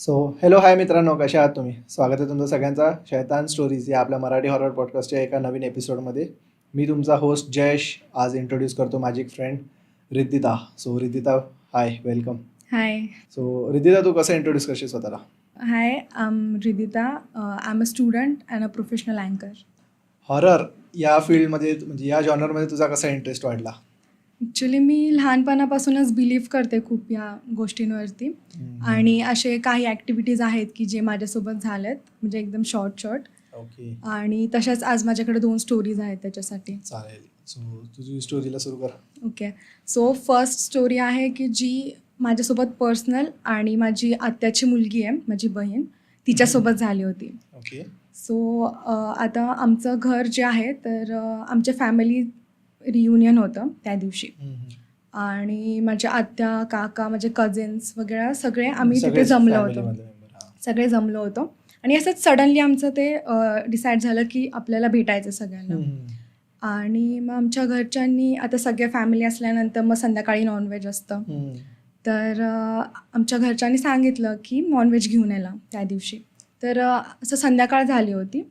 So hello hi मित्रांनो कशा आहात तुम्ही? स्वागत आहे तुमचं सगळ्यांचा शैतान स्टोरीज या आपल्या मराठी हॉरर पॉडकास्टच्या एका नवीन एपिसोडमध्ये मी तुमचा होस्ट जयश आज इंट्रोड्यूस करतो माझी एक friend Riddita so Riddita hi welcome hi so Riddita तू कसं इंट्रोड्यूस करशील स्वतःला? Hi um Riddita I am a student and a professional अँकर हॉरर या फील्डमध्ये म्हणजे या जॉनरमध्ये तुझा कसा इंटरेस्ट वाढला? ॲक्च्युली मी लहानपणापासूनच बिलीव्ह करते खूप या गोष्टींवरती. आणि असे काही ॲक्टिव्हिटीज आहेत की जे माझ्यासोबत झालेत म्हणजे एकदम शॉर्ट शॉर्ट ओके आणि तशाच आज माझ्याकडे दोन स्टोरीज आहेत त्याच्यासाठी. चालेल. सो तुझी स्टोरीला सुरू कर. ओके सो फर्स्ट स्टोरी आहे की जी माझ्यासोबत पर्सनल आणि माझी आत्याची मुलगी आहे माझी बहीण तिच्यासोबत झाली होती. ओके सो आता आमचं घर जे आहे तर आमच्या फॅमिली रियुनियन होतं त्या दिवशी. आणि माझ्या आत्या काका माझे कझिन्स वगैरे सगळे आम्ही तिथे जमलो होतो. सगळे जमलो होतो. आणि असंच सडनली आमचं ते डिसाईड झालं की आपल्याला भेटायचं सगळ्यांना. आणि मग आमच्या घरच्यांनी आता सगळे फॅमिली असल्यानंतर मग संध्याकाळी नॉनव्हेज असतं. तर आमच्या घरच्यांनी सांगितलं की नॉनव्हेज घेऊन यायला त्या दिवशी. तर असं संध्याकाळ झाली होती.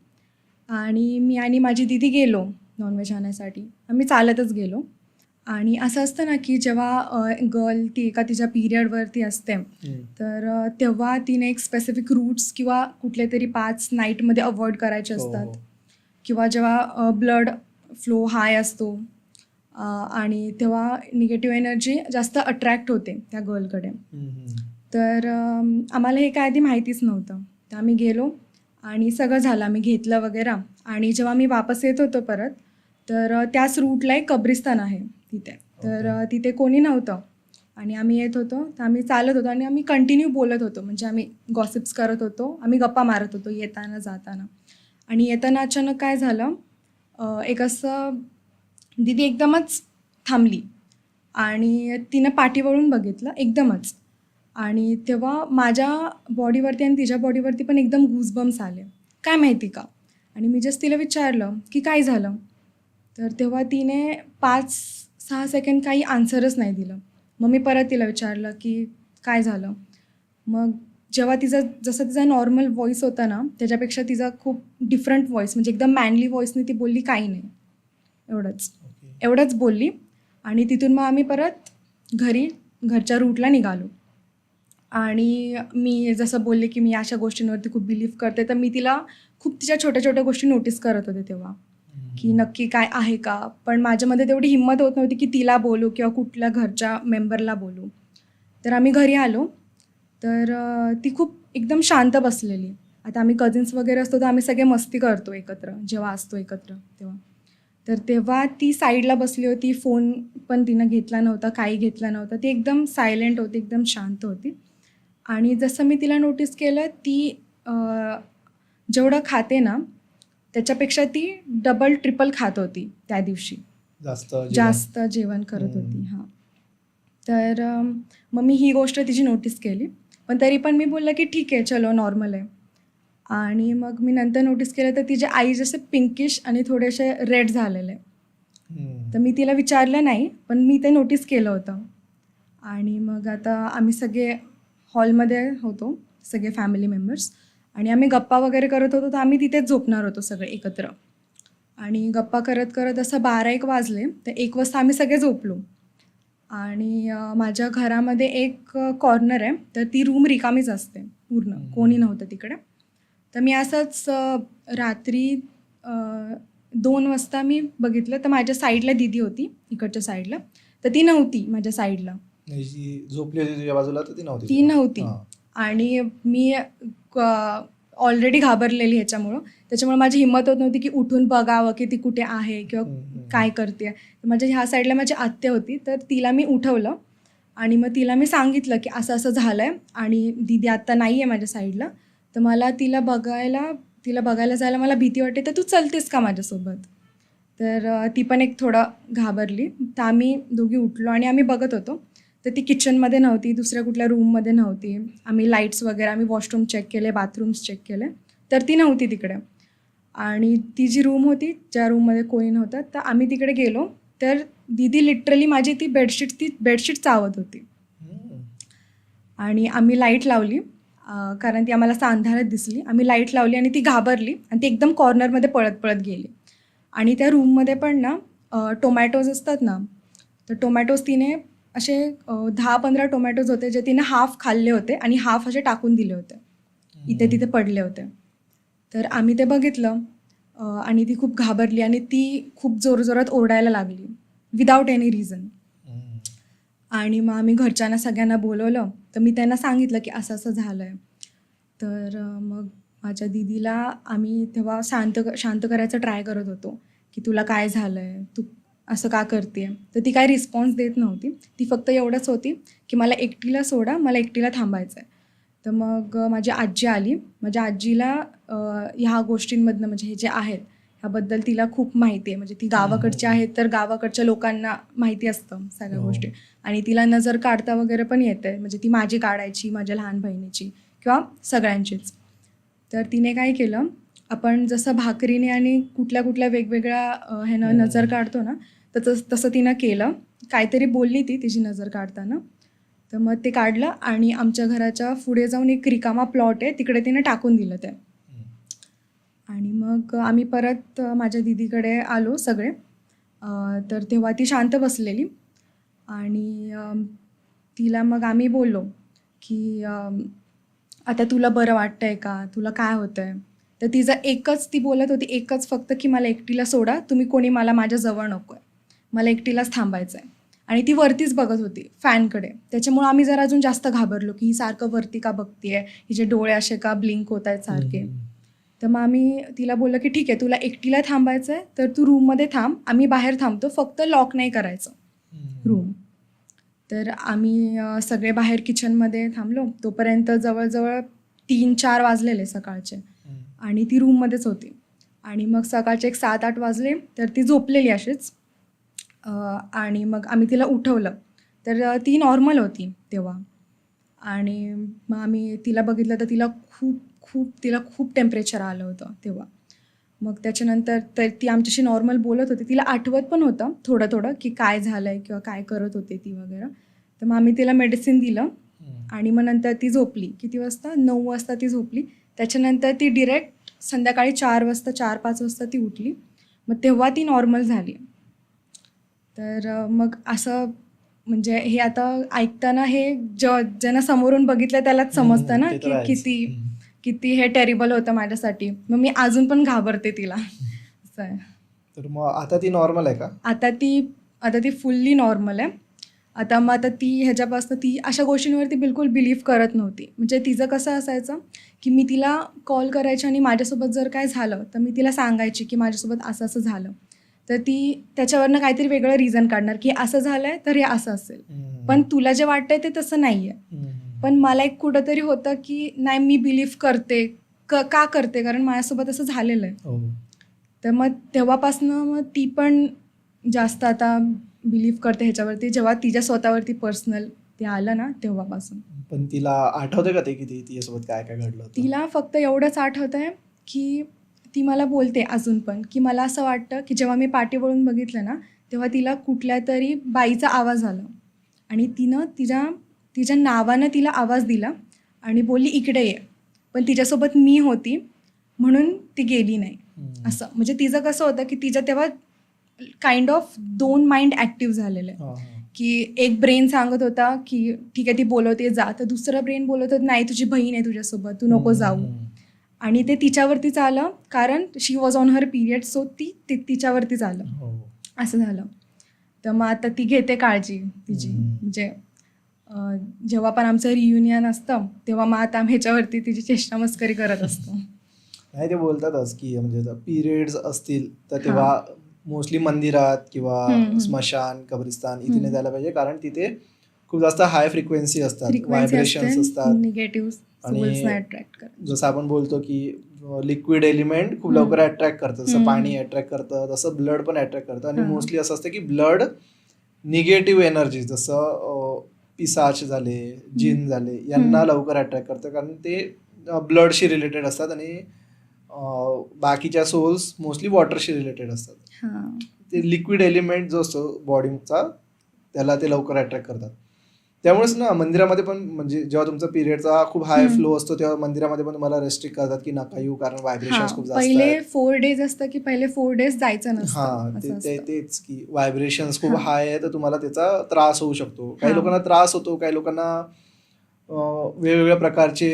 आणि मी आणि माझी दिदी गेलो. नॉनव्हेज आणण्यासाठी आम्ही चालतच गेलो. आणि असं असतं ना की जेव्हा गर्ल ती एका तिच्या पिरियडवरती असते तर तेव्हा तिने एक स्पेसिफिक रूट्स किंवा कुठले तरी पाच नाईटमध्ये अवॉइड करायचे हो, असतात. किंवा जेव्हा ब्लड फ्लो हाय असतो आणि तेव्हा निगेटिव्ह एनर्जी जास्त अट्रॅक्ट होते त्या गर्लकडे तर आम्हाला हे काय आधी माहितीच नव्हतं. तर आम्ही गेलो आणि सगळं झालं. आम्ही घेतलं वगैरे. आणि जेव्हा मी वापस येत होतो परत तर त्याच रूटला एक कब्रिस्तान आहे तिथे. तर तिथे कोणी नव्हतं. आणि आम्ही येत होतो. तर आम्ही चालत होतो आणि आम्ही कंटिन्यू बोलत होतो. म्हणजे आम्ही गॉसिप्स करत होतो. आम्ही गप्पा मारत होतो येताना जाताना. आणि येताना अचानक काय झालं? एक असं दिदी एकदमच थांबली. आणि तिनं पाठीवळून बघितलं. एकदमच. आणि तेव्हा माझ्या बॉडीवरती आणि तिच्या बॉडीवरती पण एकदम गुजबम्स आले. काय माहिती का? आणि मी जस्ट तिला विचारलं की काय झालं? तर तेव्हा तिने पाच सहा सेकंड काही आन्सरच नाही दिलं. मग मी परत तिला विचारलं की काय झालं? मग जेव्हा तिचा जसा तिचा नॉर्मल व्हॉईस होता ना त्याच्यापेक्षा तिचा खूप डिफरंट व्हॉईस म्हणजे एकदम मॅनली व्हॉईसने ती बोलली काही नाही. एवढंच. एवढंच बोलली. आणि तिथून मग आम्ही परत घरी घरच्या रूटला निघालो. आणि मी जसं बोलले की मी अशा गोष्टींवरती खूप बिलीव्ह करते तर मी तिला खूप तिच्या छोट्या छोट्या गोष्टी नोटीस करत होते तेव्हा. की नक्की काय आहे का? पण माझ्यामध्ये तेवढी हिंमत होत नव्हती की तिला बोलू किंवा कुठल्या घरच्या मेंबरला बोलू. तर आम्ही घरी आलो. तर ती खूप एकदम शांत बसलेली. आता आम्ही कझिन्स वगैरे असतो तर आम्ही सगळे मस्ती करतो एकत्र जेव्हा असतो एकत्र तेव्हा. तर तेव्हा ती साईडला बसली होती. फोन पण तिनं घेतला नव्हता काही घेतला नव्हता. ती एकदम सायलेंट होती एकदम शांत होती. आणि जसं मी तिला नोटीस केलं ती जेवढं खाते ना त्याच्यापेक्षा ती डबल ट्रिपल खात होती त्या दिवशी. जास्त जेवण. जास्त जेवण करत होती. हां. तर मग मी ही गोष्ट तिची नोटीस केली. पण तरी पण मी बोललं की ठीक आहे चलो नॉर्मल आहे. आणि मग मी नंतर नोटीस केलं तर तिचे आई जसे पिंकिश आणि थोडेसे रेड झालेले. तर मी तिला विचारलं नाही पण मी ते नोटीस केलं होतं. आणि मग आता आम्ही सगळे हॉलमध्ये होतो सगळे फॅमिली मेंबर्स आणि आम्ही गप्पा वगैरे करत होतो तर आम्ही तिथेच झोपणार होतो सगळे एकत्र. आणि गप्पा करत करत असं बारा एक वाजले तर एक वाजता आम्ही सगळे झोपलो. आणि माझ्या घरामध्ये एक कॉर्नर आहे तर ती रूम रिकामीच असते पूर्ण. कोणी नव्हतं तिकडे. तर मी असंच रात्री दोन वाजता मी बघितलं तर माझ्या साईडला दिदी होती इकडच्या साईडला तर ती नव्हती माझ्या साईडला झोपली होती तुझ्या बाजूला तर ती नव्हती ती नव्हती. आणि मी ऑलरेडी घाबरलेली ह्याच्यामुळं. त्याच्यामुळे माझी हिंमत होत नव्हती की उठून बघावं की ती कुठे आहे किंवा. काय करते माझ्या ह्या साईडला माझी आत्या होती तर तिला मी उठवलं आणि मग तिला मी सांगितलं की असं असं झालं आहे आणि दिदी आत्ता नाही आहे माझ्या साईडला. तर मला तिला बघायला तिला बघायला जायला मला भीती वाटते तर तू चलतेस का माझ्यासोबत? तर ती पण एक थोडं घाबरली. तर आम्ही दोघी उठलो आणि आम्ही बघत होतो. तर ती किचनमध्ये नव्हती दुसऱ्या कुठल्या रूममध्ये नव्हती. आम्ही लाईट्स वगैरे आम्ही वॉशरूम चेक केले बाथरूम्स चेक केले. तर ती नव्हती तिकडे. आणि ती जी रूम होती ज्या रूममध्ये कोणी नव्हतं तर आम्ही तिकडे गेलो. तर दिदी लिटरली माझी ती बेडशीट ती बेडशीट चावत होती. आणि आम्ही लाइट लावली कारण ती आम्हाला सांधारात दिसली. आम्ही लाइट लावली आणि ती घाबरली आणि ती एकदम कॉर्नरमध्ये पळत पळत गेली. आणि त्या रूममध्ये पण ना टोमॅटोज असतात ना तर टोमॅटोज तिने असे दहा पंधरा टोमॅटोज होते जे तिने हाफ खाल्ले होते आणि हाफ असे टाकून दिले होते. इथे तिथे पडले होते. तर आम्ही ते बघितलं आणि ती खूप घाबरली आणि ती खूप जोरजोरात ओरडायला लागली विदाऊट एनी रिझन आणि मग आम्ही घरच्यांना सगळ्यांना बोलवलं. तर मी त्यांना सांगितलं की असं असं झालं आहे तर मग माझ्या दिदीला आम्ही तेव्हा शांत शांत करायचं ट्राय करत होतो की तुला काय झालं आहे तू असं का करते तर ती काय रिस्पॉन्स देत नव्हती. ती फक्त एवढंच होती की मला एकटीला सोडा मला एकटीला थांबायचं आहे तर मग माझी आजी आली. माझ्या आजीला ह्या गोष्टींमधनं म्हणजे हे जे आहेत ह्याबद्दल तिला खूप माहिती आहे. म्हणजे ती गावाकडची आहे तर गावाकडच्या लोकांना माहिती असतं सगळ्या हो. गोष्टी. आणि तिला नजर काढता वगैरे पण येते म्हणजे ती माझी काढायची माझ्या लहान बहिणीची किंवा सगळ्यांचीच. तर तिने काय केलं आपण जसं भाकरीने आणि कुठल्या कुठल्या वेगवेगळ्या ह्यानं हम्म. नजर काढतो ना तर तस तसं तिनं केलं. काहीतरी बोलली ती तिची नजर काढताना. तर मग ते काढलं आणि आमच्या घराच्या पुढे जाऊन एक रिकामा प्लॉट आहे तिकडे तिने टाकून दिलं ते. आणि मग आम्ही परत माझ्या दीदीकडे आलो सगळे. तर तेव्हा ती शांत बसलेली. आणि तिला मग आम्ही बोललो की आता तुला बरं वाटतंय का? तुला काय होतंय? तर तिचं एकच ती बोलत होती एकच फक्त की मला एकटीला सोडा. तुम्ही कोणी मला माझ्या जवळ नको आहे मला एकटीलाच थांबायचं आहे आणि ती वरतीच बघत होती फॅनकडे. त्याच्यामुळे आम्ही जरा अजून जास्त घाबरलो की ही सारखं वरती का बघतीये? हिचे डोळे असे का ब्लिंक होत आहेत सारखे. तर मग आम्ही तिला बोललो की ठीक आहे तुला एकटीला थांबायचं आहे तर तू रूममध्ये थांब आम्ही बाहेर थांबतो फक्त लॉक नाही करायचं. रूम. तर आम्ही सगळे बाहेर किचनमध्ये थांबलो. तोपर्यंत जवळजवळ तीन चार वाजलेले सकाळचे. आणि ती रूममध्येच होती. आणि मग सकाळचे एक सात आठ वाजले तर ती झोपलेली अशीच. आणि मग आम्ही तिला उठवलं. तर ती नॉर्मल होती तेव्हा. आणि मग आम्ही तिला बघितलं तर तिला खूप खूप तिला खूप टेम्परेचर आलं होतं तेव्हा. मग त्याच्यानंतर तर ती आमच्याशी नॉर्मल बोलत होती. तिला आठवत पण होतं थोडं थोडं की काय झालं आहे किंवा काय करत होते ती वगैरे. तर मग आम्ही तिला मेडिसिन दिलं. आणि मग नंतर ती झोपली. किती वाजता? नऊ वाजता ती झोपली. त्याच्यानंतर ती डिरेक्ट संध्याकाळी चार वाजता चार पाच वाजता ती उठली. मग तेव्हा ती नॉर्मल झाली. तर मग असं म्हणजे हे आता ऐकताना हे ज ज्यांना समोरून बघितलं त्यालाच समजतं ना की. किती. किती हे टेरिबल होतं माझ्यासाठी. मग मी अजून पण घाबरते तिला. तर मग आता ती नॉर्मल आहे का? आता ती आता ती फुल्ली नॉर्मल आहे. आता मग आता ती ह्याच्यापासून ती अशा गोष्टींवरती बिलकुल बिलीव्ह करत नव्हती. म्हणजे तिचं कसं असायचं की मी तिला कॉल करायची आणि माझ्यासोबत जर काय झालं तर मी तिला सांगायची की माझ्यासोबत असं असं झालं. तर ती त्याच्यावरनं काहीतरी वेगळं रिझन काढणार की असं झालं आहे तर हे असं असेल. पण तुला जे वाटतंय ते तसं नाही आहे हम्म. पण मला एक कुठंतरी होतं की नाही मी बिलीव्ह करते. क का करते? कारण माझ्यासोबत असं झालेलं आहे. हो. तर मग तेव्हापासनं मग ती पण जास्त आता बिलीव्ह करते ह्याच्यावरती. जेव्हा तिच्या स्वतःवरती पर्सनल ते आलं ना तेव्हापासून. पण तिला आठवते का ते की ती तिच्यासोबत काय काय घडलं तिला फक्त एवढंच आठवत आहे की ती मला बोलते अजून पण की मला असं वाटतं की जेव्हा मी पाठी वळून बघितलं ना तेव्हा तिला कुठल्या तरी बाईचा आवाज आला. आणि तिनं तिच्या तिच्या नावानं तिला आवाज दिला आणि बोलली इकडे ये. पण तिच्यासोबत मी होती म्हणून ती गेली नाही. असं. म्हणजे तिचं कसं होतं की तिचं तेव्हा काइंड ऑफ दोन माइंड ॲक्टिव्ह झालेले हा, हा. की एक ब्रेन सांगत होता की ठीक आहे ती बोलवते जा. तर दुसरं ब्रेन बोलत होत नाही तुझी बहीण आहे तुझ्यासोबत तू नको जाऊ. आणि ते तिच्यावरतीच आलं कारण she was on her period so ती ती तिच्यावरतीच आलं हो. असं झालं. तर मग आता ती घेते काळजी तिची. म्हणजे जेव्हा पण आमचं रियुनियन असतं तेव्हा मग आता आम्ही ह्याच्यावरती तिची चेष्टा मस्करी करत असतो. नाही ते बोलतातच की म्हणजे पिरियड्स असतील तर तेव्हा मोस्टली मंदिरात किंवा. स्मशान कब्रिस्तान इथे. नाही जायला पाहिजे. कारण तिथे खूप जास्त हाय फ्रिक्वेन्सी असतात फ्रिक्वेन्सी व्हायब्रेशन्स असतात. निगेटिव्ह आणि- जसं आपण बोलतो की लिक्विड एलिमेंट खूप. लवकर अट्रॅक्ट करतं जसं. पाणी अट्रॅक्ट करतं तसं ब्लड पण अट्रॅक्ट करतं आणि. मोस्टली असं असतं की ब्लड निगेटिव्ह एनर्जी जसं पिसाच झाले जिन झाले यांना. लवकर अट्रॅक्ट करतं कारण ते ब्लडशी रिलेटेड असतात आणि बाकीच्या सोल्स मोस्टली वॉटरशी रिलेटेड असतात ते लिक्विड एलिमेंट जो असतो बॉडीचा त्याला ते लवकर अट्रॅक्ट करतात त्यामुळेच ना मंदिरामध्ये पण म्हणजे जेव्हा तुमचा पिरियडचा खूप हाय. फ्लो असतो तेव्हा मंदिरामध्ये पण तुम्हाला रेस्ट्रिक्ट करतात की नका येऊ कारण व्हायब्रेशन खूप जास्त पहिले. फोर डेज असतं की पहिले फोर डेज जायचं हा नसतं ते. तेच की व्हायब्रेशन खूप. हाय आहे तर तुम्हाला त्याचा त्रास होऊ शकतो काही. लोकांना त्रास होतो काही लोकांना वेगवेगळ्या प्रकारचे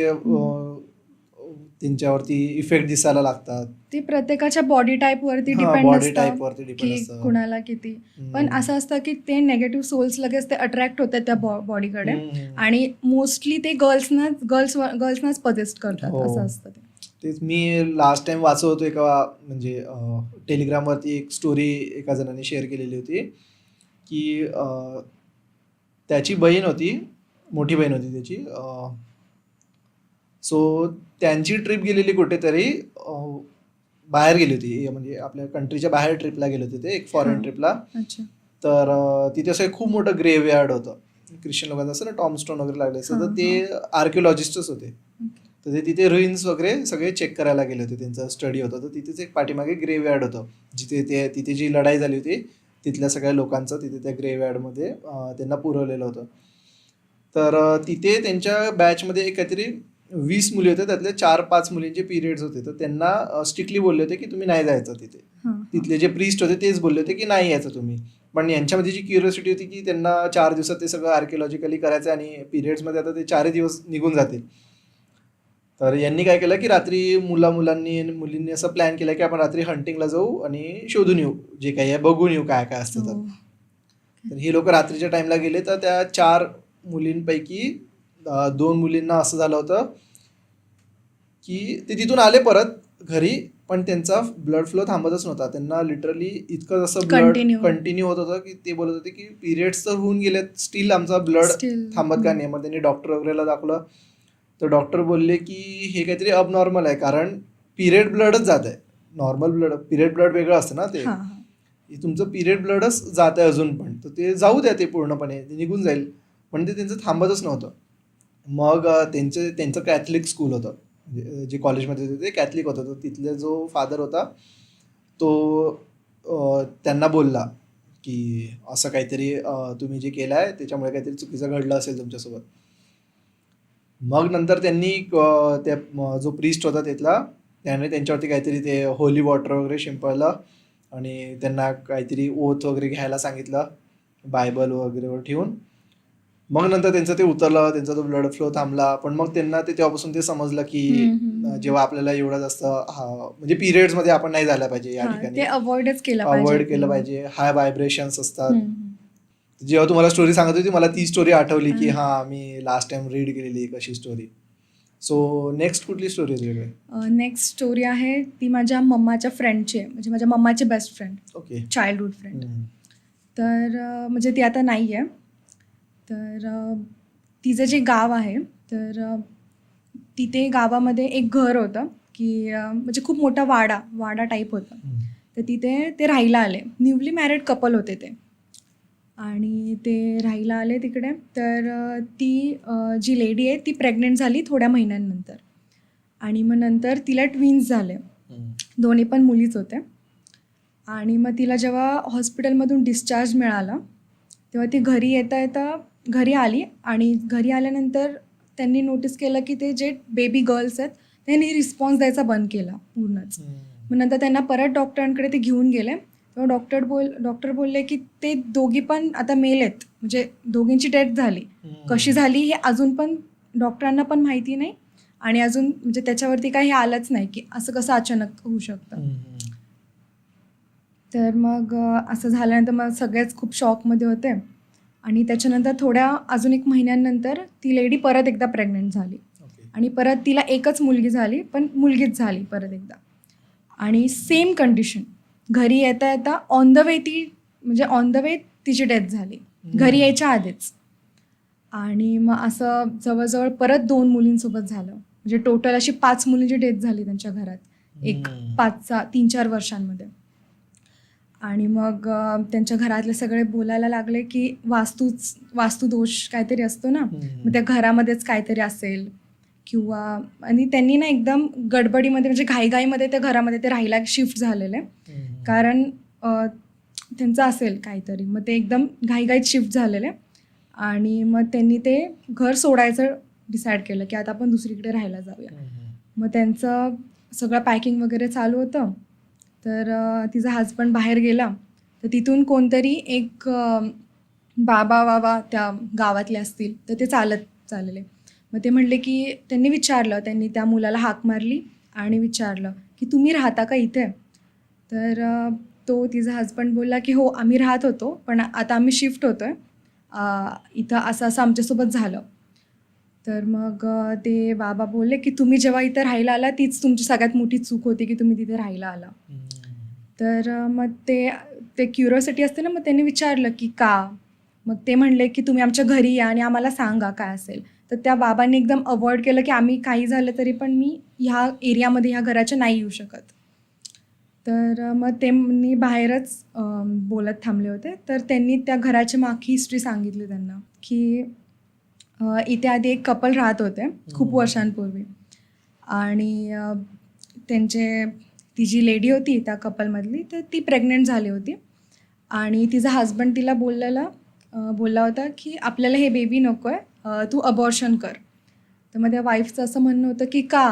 त्यांच्यावरती इफेक्ट दिसायला लागतात ते प्रत्येकाच्या बॉडी टाईप वरती डिपेंड बॉडी टाईप वरती डिपेंड की असतं कुणाला किती. पण असं असतं की ते नेगेटिव्ह सोल्स लगेच ते अट्रॅक्ट होतात त्या बॉडीकडे हम्म. आणि मोस्टली ते गर्ल्सना गर्ल्स गर्ल्सनाच पजेस्ट करतात हो. असं असतं ते तेच मी लास्ट टाइम वाचत होतो एका म्हणजे टेलिग्रामवरती एक स्टोरी एका जणांनी शेअर केलेली होती की अं, त्याची बहीण होती मोठी बहीण होती त्याची सो त्यांची ट्रिप गेलेली कुठेतरी बाहेर गेली होती. म्हणजे आपल्या कंट्रीच्या बाहेर ट्रिपला गेले होते ते एक फॉरेन. ट्रिपला तर तिथे असं एक खूप मोठं ग्रेव यार्ड होतं. ख्रिश्चन लोकांचं असं ना टॉमस्टोन वगैरे लागले असतं. तर ते आर्किओलॉजिस्टच होते. तर ते तिथे रुईन्स वगैरे सगळे चेक करायला गेले होते. त्यांचा स्टडी होता. तर तिथेच एक पाठीमागे ग्रेव यार्ड होतं. जिथे ते तिथे जी लढाई झाली होती तिथल्या सगळ्या लोकांचं तिथे त्या ग्रेव यार्डमध्ये अं, त्यांना पुरवलेलं होतं. तर तिथे त्यांच्या बॅचमध्ये एक काहीतरी वीस मुली होत्या त्यातल्या चार पाच मुलींचे पिरियड्स होते. तर त्यांना स्ट्रिक्टली बोलले होते की तुम्ही नाही जायचं तिथे. तिथले जे प्रीस्ट होते तेच बोलले होते की नाही यायचं तुम्ही. पण यांच्यामध्ये जी क्युरियोसिटी होती की त्यांना चार दिवसात ते सगळं आर्किओलॉजिकली करायचं आणि पिरियड्समध्ये आता ते चारही दिवस निघून जातील. तर यांनी काय केलं की रात्री मुला मुलांनी आणि मुलींनी असं प्लॅन केलं की आपण रात्री हंटिंगला जाऊ आणि शोधून येऊ. जे काही आहे बघून येऊ काय काय असतं तर. हो. हे लोक रात्रीच्या टाइमला गेले तर त्या चार मुलींपैकी दोन मुलींना असं झालं होतं की ते तिथून आले परत घरी पण त्यांचा ब्लड फ्लो थांबतच नव्हता. त्यांना लिटरली इतकं जसं ब्लड. कंटिन्यू होत होतं की ते बोलत होते की पिरियड्स तर होऊन गेलेत स्टील आमचा ब्लड थांबत का. नाही? मग त्यांनी डॉक्टर वगैरेला दाखवलं. तर डॉक्टर बोलले की हे काहीतरी अबनॉर्मल आहे कारण पिरियड ब्लडच जात आहे. नॉर्मल ब्लड पिरियड ब्लड वेगळं असतं ना ते. तुमचं पिरियड ब्लडच जात आहे अजून पण. तर ते जाऊ द्या ते पूर्णपणे ते निघून जाईल. पण ते त्यांचं थांबतच नव्हतं. मग त्यांचे त्यांचं त्यांचं कॅथलिक स्कूल होतं. जे कॉलेजमध्ये होते ते कॅथलिक होतं. तर तिथले जो फादर होता तो त्यांना बोलला की असं काहीतरी तुम्ही जे केलं आहे त्याच्यामुळे काहीतरी चुकीचं घडलं असेल तुमच्यासोबत. मग नंतर त्यांनी त्या जो प्रिस्ट होता तिथला त्याने त्यांच्यावरती काहीतरी ते होली वॉटर वगैरे शिंपळलं आणि त्यांना काहीतरी ओथ वगैरे घ्यायला सांगितलं. बायबल वगैरेवर ठेवून. मग नंतर त्यांचं ते उतरलं त्यांचा तो ब्लड फ्लो थांबला. पण मग त्यांना ते तेव्हापासून ते समजलं की जेव्हा आपल्याला एवढं जास्त म्हणजे पिरियड्समध्ये आपण नाही जायला पाहिजे या ठिकाणी. अवॉइडच केलं अवॉइड केलं पाहिजे. हाय व्हायब्रेशन्स असतात. जेव्हा तुम्हाला स्टोरी सांगत होती मला ती स्टोरी आठवली की हा. मी लास्ट टाइम रीड केलेली एक अशी स्टोरी सो नेक्स्ट कुठली स्टोरी नेक्स्ट स्टोरी आहे ती माझ्या मम्माच्या फ्रेंडची आहे. म्हणजे माझ्या मम्माचे best friend okay childhood friend तर म्हणजे ती आता नाही आहे तर तिचं जे गाव आहे तर तिथे गावामध्ये एक घर होतं की म्हणजे खूप मोठा वाडा वाडा टाईप होता. तर तिथे ते राहायला आले. न्यूली मॅरिड कपल होते ते. आणि ते राहायला आले तिकडे. तर ती जी लेडी आहे ती प्रेग्नेंट झाली थोड्या महिन्यांनंतर. आणि मग नंतर तिला ट्विन्स झाले. दोन्ही पण मुलीच होत्या आणि मग तिला जेव्हा हॉस्पिटलमधून डिस्चार्ज मिळाला तेव्हा ती घरी येता येता घरी आली आणि घरी आल्यानंतर त्यांनी नोटीस केलं की ते जे बेबी गर्ल्स आहेत त्यांनी रिस्पॉन्स द्यायचा बंद केला पूर्णच. मग नंतर त्यांना परत डॉक्टरांकडे ते घेऊन गेले. तेव्हा डॉक्टर बोल डॉक्टर बोलले की ते दोघी पण आता मेल आहेत. म्हणजे दोघींची डेथ झाली. कशी झाली हे अजून पण डॉक्टरांना पण माहिती नाही. आणि अजून म्हणजे त्याच्यावरती काही आलंच नाही की असं कसं अचानक होऊ शकतं. तर मग असं झाल्यानंतर मग सगळेच खूप शॉकमध्ये होते. आणि त्याच्यानंतर थोड्या अजून एक महिन्यांनंतर ती लेडी परत एकदा प्रेग्नंट झाली. आणि परत तिला एकच मुलगी झाली पण मुलगीच झाली परत एकदा. आणि सेम कंडिशन घरी येता येता ऑन द वे ती म्हणजे ऑन द वे तिची डेथ झाली. घरी यायच्या आधीच. आणि मग असं जवळजवळ परत दोन मुलींसोबत झालं. म्हणजे टोटल अशी पाच मुलींची डेथ झाली त्यांच्या घरात. एक. पाच सहा तीन चार वर्षांमध्ये. आणि मग त्यांच्या घरातले सगळे बोलायला लागले की वास्तूच वास्तुदोष काहीतरी असतो ना? मग त्या घरामध्येच काहीतरी असेल किंवा आणि त्यांनी ना एकदम गडबडीमध्ये म्हणजे घाईघाईमध्ये त्या घरामध्ये ते राहायला शिफ्ट झालेले. कारण त्यांचं असेल काहीतरी. मग ते एकदम घाईघाईत शिफ्ट झालेले. आणि मग त्यांनी ते घर सोडायचं डिसाईड केलं की आता आपण दुसरीकडे राहायला जाऊया. मग त्यांचं सगळं पॅकिंग वगैरे चालू होतं. तर तिचा हजबंड बाहेर गेला. तर तिथून कोणतरी एक बाबा बाबा त्या गावातले असतील. तर ते चालत चालले. मग ते म्हणले की त्यांनी विचारलं. त्यांनी त्या मुलाला हाक मारली आणि विचारलं की तुम्ही राहता का इथे? तर तो तिचा हजबंड बोलला की हो आम्ही राहत होतो. पण आता आम्ही शिफ्ट होतो आहे इथं असं असं आमच्यासोबत झालं. तर मग ते बाबा बोलले की तुम्ही जेव्हा इथं राहायला आला तीच तुमची सगळ्यात मोठी चूक होती की तुम्ही तिथे राहायला आला. तर मग ते ते क्युरिओसिटी असते ना मग त्यांनी विचारलं की का? मग ते म्हणले की तुम्ही आमच्या घरी या आणि आम्हाला सांगा काय असेल. तर त्या बाबांनी एकदम अवॉइड केलं की आम्ही काही झालं तरी पण मी ह्या एरियामध्ये ह्या घराच्या नाही येऊ शकत. तर मग त्यांनी बाहेरच अ, बोलत थांबले होते. तर त्यांनी त्या घराची मागची हिस्ट्री सांगितली त्यांना की अ, इथे आधी एक कपल राहत होते खूप. वर्षांपूर्वी. आणि अ, त्यांचे ती जी लेडी होती त्या कपलमधली तर ती प्रेग्नेंट झाली होती. आणि तिचा हजबंड तिला बोललेला अ, बोलला होता की आपल्याला हे बेबी नको आहे तू अबॉर्शन कर. तर मग त्या वाईफचं असं म्हणणं होतं की का?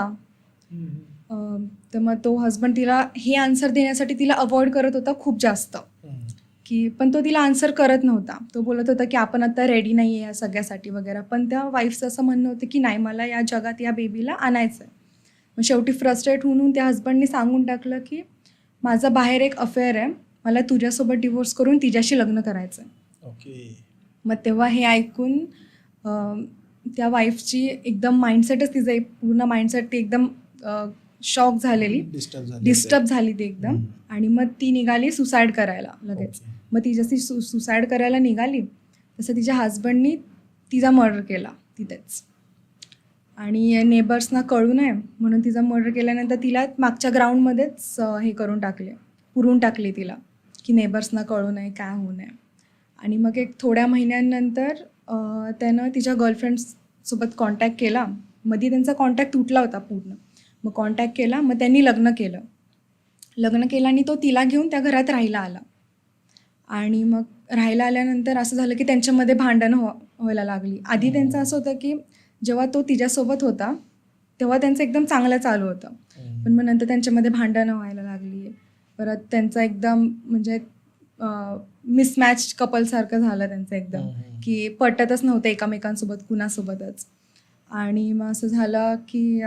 अ, तर मग तो हजबंड तिला हे आन्सर देण्यासाठी तिला अवॉइड करत होता खूप जास्त. की पण तो तिला आन्सर करत नव्हता. तो बोलत होता की आपण आता रेडी नाही आहे या सगळ्यासाठी वगैरे. पण त्या वाईफचं असं म्हणणं होतं की नाही मला या जगात या बेबीला आणायचं आहे मग शेवटी फ्रस्ट्रेट होऊन त्या हजबंडने सांगून टाकलं की माझं बाहेर एक अफेअर आहे. मला तुझ्यासोबत डिवोर्स करून तिच्याशी लग्न करायचं आहे ओके. मग तेव्हा हे ऐकून त्या वाईफची एकदम माइंडसेटच तिचं एक पूर्ण माइंडसेट ती एकदम शॉक झालेली. डिस्टर्ब झाली. डिस्टर्ब झाली ती एकदम. आणि मग ती निघाली सुसाईड करायला लगेच. Okay. मग ती जशी सु सुसाईड करायला निघाली तसं तिच्या हजबंडनी तिचा मर्डर केला तिथेच. आणि नेबर्सना कळू नये म्हणून तिचा मर्डर केल्यानंतर तिला मागच्या ग्राउंडमध्येच हे करून टाकले पुरून टाकले तिला की नेबर्सना कळू नये काय होऊ नये. आणि मग एक थोड्या महिन्यांनंतर त्यानं तिच्या गर्लफ्रेंडसोबत कॉन्टॅक्ट केला. मध्ये त्यांचा कॉन्टॅक्ट तुटला होता पूर्ण. मग कॉन्टॅक्ट केला मग त्यांनी लग्न केलं. लग्न केलं आणि तो तिला घेऊन त्या घरात राहायला आला. आणि मग राहायला आल्यानंतर असं झालं की त्यांच्यामध्ये भांडणं हो व्हायला लागली. आधी त्यांचं असं होतं की जेव्हा तो तिच्यासोबत होता तेव्हा त्यांचं एकदम चांगलं चालू होतं. पण मग नंतर त्यांच्यामध्ये भांडणं व्हायला लागली. परत त्यांचं एकदम म्हणजे मिसमॅच कपलसारखं झालं त्यांचं एकदम. की पटतच नव्हतं एकामेकांसोबत कुणासोबतच. आणि मग असं झालं की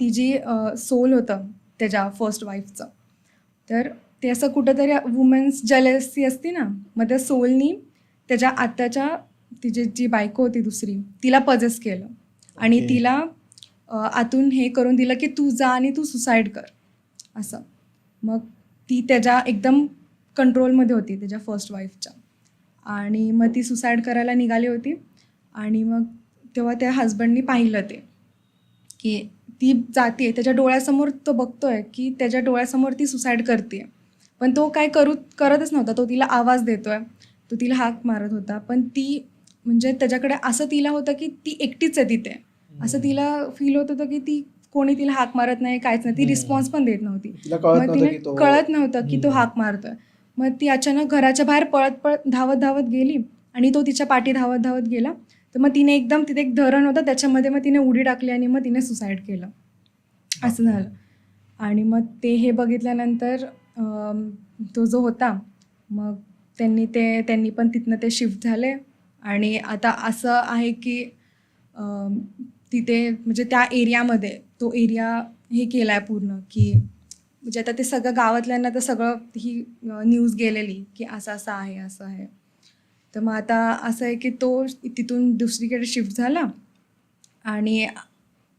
ती जी सोल होतं त्याच्या फर्स्ट वाईफचं तर ते असं कुठंतरी वुमेन्स जलेसी असते ना मग त्या सोलनी त्याच्या आत्याच्या तिची जी बायको होती दुसरी तिला पजेस केलं. आणि Okay. तिला अ, आतून हे करून दिलं की तू जा आणि तू सुसाईड कर. असं. मग ती त्याच्या एकदम कंट्रोलमध्ये होती त्याच्या फर्स्ट वाईफच्या आणि मग ती सुसाईड करायला निघाली होती. आणि मग तेव्हा त्या हजबंडनी पाहिलं ते की ती जाते त्याच्या डोळ्यासमोर तो बघतोय की त्याच्या डोळ्यासमोर ती सुसाईड करते पण तो काय करू करतच नव्हता. तो तिला आवाज देतोय. तो तिला हाक मारत होता. पण ती म्हणजे त्याच्याकडे असं तिला होतं की ती एकटीच आहे तिथे. असं तिला फील होत होतं की ती कोणी तिला हाक मारत नाही काहीच नाही. ती. रिस्पॉन्स पण देत नव्हती. मग तिने की तो कळत नव्हतं की तो. हाक मारतोय. मग ती अचानक घराच्या बाहेर पळत पळत धावत धावत गेली आणि तो तिच्या पाठी धावत धावत गेला. तर मग तिने एकदम तिथे एक धरण होतं. त्याच्यामध्ये मग तिने उडी टाकली आणि मग तिने सुसाईड केलं. असं झालं. आणि मग ते हे बघितल्यानंतर तो जो होता मग त्यांनी ते त्यांनी पण तिथनं ते शिफ्ट झाले. आणि आता असं आहे की तिथे म्हणजे त्या एरियामध्ये तो एरिया हे केला आहे पूर्ण की म्हणजे आता ते सगळं गावातल्यांना तर सगळं ही न्यूज गेलेली की असं असं आहे असं आहे. तर मग आता असं आहे की तो तिथून दुसरीकडे शिफ्ट झाला. आणि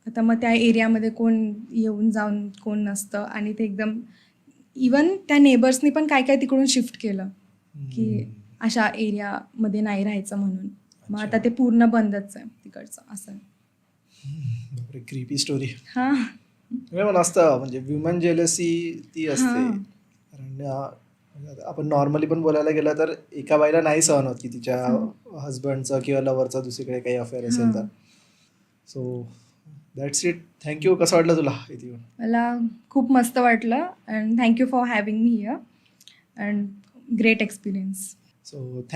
आता मग त्या एरियामध्ये कोण येऊन जाऊन कोण नसतं आणि ते एकदम इवन त्या नेबर्सनी पण काय काय तिकडून शिफ्ट केलं. की अशा एरियामध्ये नाही राहायचं म्हणून. मग आता ते पूर्ण बंदच आहे तिकडचं असं. क्रिपी स्टोरी हां. असतं म्हणजे व्ह्युमन जेलसी ती असते. कारण आपण नॉर्मली पण बोलायला गेलं तर एका बाईला नाही सहन होत की तिच्या हजबंडचं किंवा लवरचं दुसरीकडे काही अफेअर असेल तर. सो दॅट्स इट थँक्यू कसं वाटलं तुला इथे येऊन? मला खूप मस्त वाटलं and thank you for having me here and great experience so thank